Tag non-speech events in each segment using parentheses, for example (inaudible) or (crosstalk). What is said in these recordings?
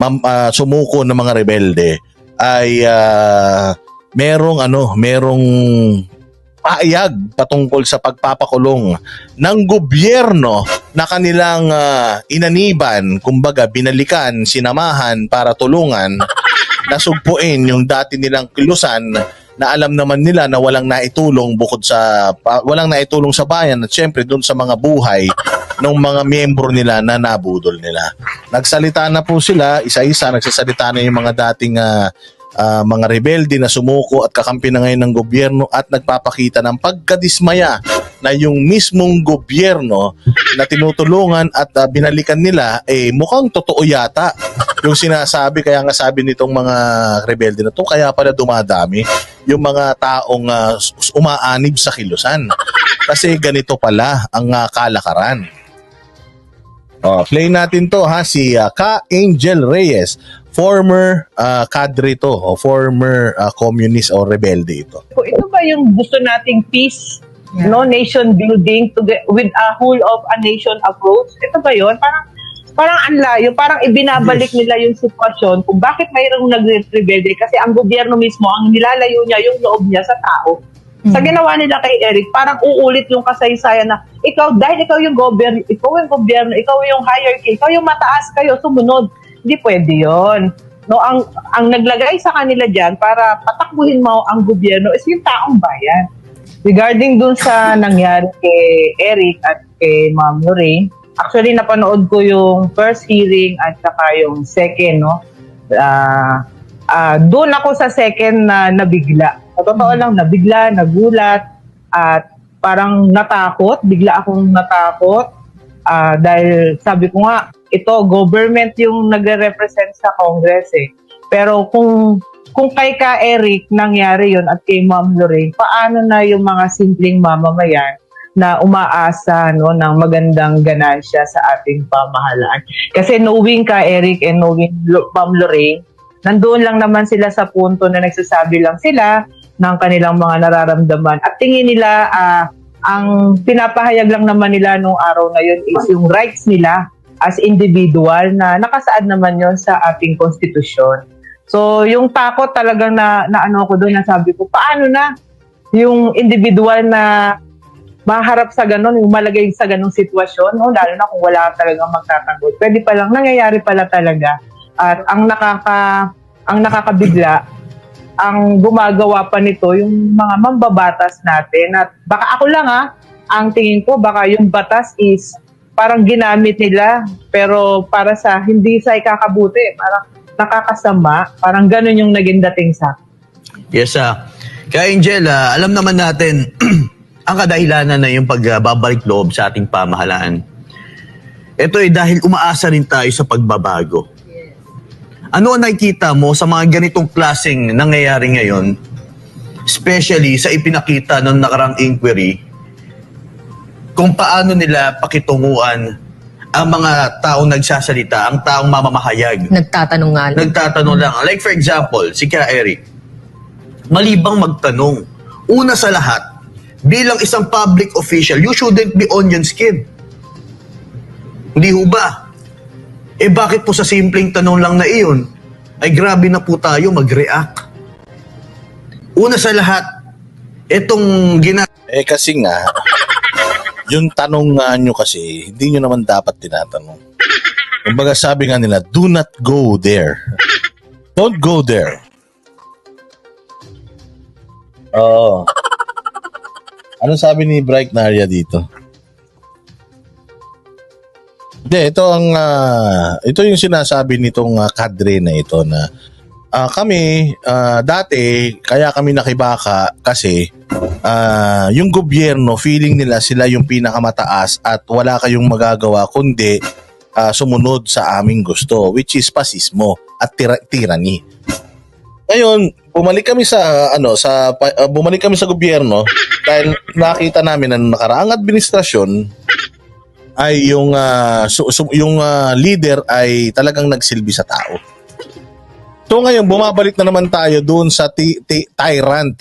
ah, sumuko ng mga rebelde ay ah, merong ano, merong paayag patungkol sa pagpapakulong ng gobyerno na kanilang ah, inaniban, kumbaga binalikan, sinamahan para tulungan, nasugpuin yung dati nilang kilusan na alam naman nila na walang naitulong bukod sa pa- walang naitulong sa bayan at syempre doon sa mga buhay ng mga miyembro nila na nabudol nila. Nagsalita na po sila, isa-isa nagsasalita na yung mga dating ah, ah, mga rebelde na sumuko at kakampi na ngayon ng gobyerno at nagpapakita ng pagkadismaya na yung mismong gobyerno na tinutulungan at ah, binalikan nila eh mukhang totoo yata yung sinasabi. Kaya nga sabi nitong mga rebelde na to kaya pala dumadami yung mga taong s- umaanib sa kilusan. Kasi ganito pala ang ah, kalakaran Oh, play natin to ha si ah, Ka Angel Reyes, former ah, cadre to o former ah, communist o rebelde ito. Kung ito ba yung gusto nating peace, no nation building to get, with a whole of a nation approach? Ito ba yon? Parang parang ang layo, parang ibinabalik nila yung sitwasyon kung bakit mayroong nagre-rebelde kasi ang gobyerno mismo ang nilalayo niya yung loob niya sa tao. Sa ginawa nila kay Eric, parang uulit yung kasaysayan na ikaw, dahil ikaw yung gobyerno, ikaw yung gobyerno, ikaw yung hierarchy, ikaw yung mataas kayo, sumunod. Hindi pwede yon. No, ang ang naglagay sa kanila diyan para patakbuhin mo ang gobyerno is yung taong bayan. Regarding dun sa (laughs) nangyari kay Eric at kay Ma'am Lorraine, actually napanood ko yung first hearing at saka yung second, no? Ah, ah, doon ako sa second na nabigla. Sa totoo lang, nabigla, nagulat, at parang natakot, bigla akong natakot. Ah, dahil sabi ko nga, ito, government yung nagre-represent sa Congress eh. Pero kung kung kay ka Eric nangyari yon at kay Ma'am Lorraine, paano na yung mga simpleng mamamayan na umaasa no ng magandang ganansya sa ating pamahalaan. Kasi knowing ka Eric and knowing Ma'am Lorraine, nandoon lang naman sila sa punto na nagsasabi lang sila ng kanilang mga nararamdaman at tingin nila ah, ang pinapahayag lang naman nila nung araw na yun is yung rights nila as individual na nakasaad naman yon sa ating konstitusyon. So, yung takot talagang na, na ano ko doon, na sabi ko, paano na yung individual na maharap sa ganun, yung malagay sa ganung sitwasyon, no? lalo na kung wala talagang magtatanggol. Pwede pa lang, nangyayari pala talaga. At ang nakaka ang nakakabigla, ang gumagawa pa nito yung mga mambabatas natin. At baka ako lang ha, ang tingin ko baka yung batas is parang ginamit nila pero para sa hindi sa ikakabuti, parang nakakasama, parang ganun yung naging dating sa Yes, ah. Kaya Angel, ah, alam naman natin (clears throat) ang kadahilanan na yung pagbabalik loob sa ating pamahalaan. Ito ay dahil umaasa rin tayo sa pagbabago. Ano ang nakikita mo sa mga ganitong klaseng nangyayari ngayon? Especially sa ipinakita ng nakarang inquiry kung paano nila pakitunguan ang mga taong nagsasalita, ang taong mamamahayag Nagtatanong nga lang. nagtatanong lang. Like for example, si Kaya Eric, malibang magtanong. Una sa lahat, bilang isang public official, you shouldn't be onion skin. Hindi ho ba? Eh bakit po sa simpleng tanong lang na iyon, ay grabe na po tayo mag-react. Una sa lahat, itong gina Eh kasi nga, yung tanong nga nyo kasi, hindi nyo naman dapat tinatanong. Kumbaga sabi nga nila, do not go there. Don't go there. Oo. Ano sabi ni Bright Naria dito? Hindi, ito ang ah, ito yung sinasabi nitong ah, kadre na ito na ah, kami ah, dati kaya kami nakibaka kasi ah, yung gobyerno feeling nila sila yung pinakamataas at wala kayong magagawa kundi ah, sumunod sa aming gusto which is pasismo at tira- tyranny. Ngayon, bumalik kami sa ano sa ah, bumalik kami sa gobyerno dahil nakita namin na nakaraang administrasyon ay yung ah, su- su- yung ah, leader ay talagang nagsilbi sa tao. So ngayon bumabalik na naman tayo doon sa ti- ti- tyrant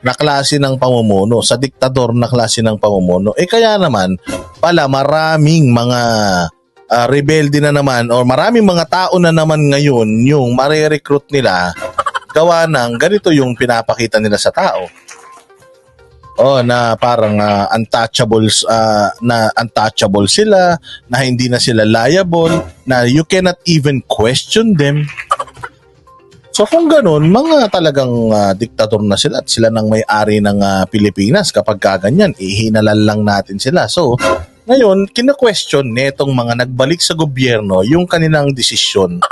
na klase ng pamumuno, sa diktador na klase ng pamumuno. Eh kaya naman pala maraming mga ah, rebelde na naman or maraming mga tao na naman ngayon yung marirecruit nila gawa ng ganito yung pinapakita nila sa tao. Oh, na parang ah, untouchables ah, na untouchable sila, na hindi na sila liable, na you cannot even question them. So kung ganun, mga talagang ah, diktador na sila at sila nang may-ari ng ah, Pilipinas kapag kaganyan, ihinalal lang natin sila. So ngayon, kina-question netong mga nagbalik sa gobyerno yung kanilang desisyon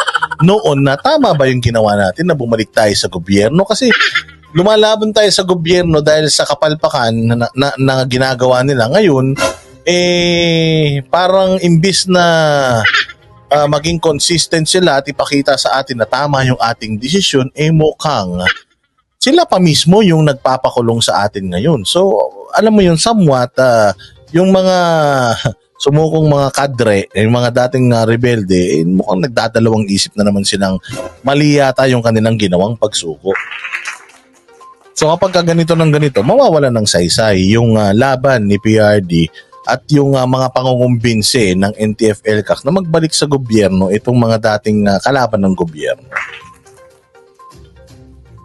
noon na tama ba yung ginawa natin na bumalik tayo sa gobyerno kasi lumalaban tayo sa gobyerno dahil sa kapalpakan na, na, na ginagawa nila ngayon eh parang imbis na ah, maging consistent sila at ipakita sa atin na tama yung ating desisyon eh mukhang sila pa mismo yung nagpapakulong sa atin ngayon. So, alam mo yun, somewhat, ah, yung mga sumukong mga kadre, yung mga dating ah, rebelde, eh, mukhang nagdadalawang isip na naman silang mali yata yung kanilang ginawang pagsuko. So kapag ka ganito ng ganito, mawawala ng saysay yung ah, laban ni PRD at yung ah, mga pangungumbinse ng NTF-ELCAC na magbalik sa gobyerno itong mga dating ah, kalaban ng gobyerno.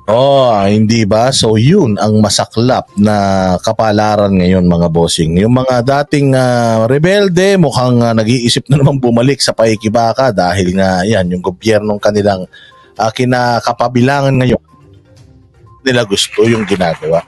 Oh, hindi ba? So yun ang masaklap na kapalaran ngayon mga bossing. Yung mga dating ah, rebelde mukhang ah, nag-iisip na naman bumalik sa paikibaka dahil nga yan yung gobyernong kanilang ah, kinakapabilangan ngayon nila gusto yung ginagawa.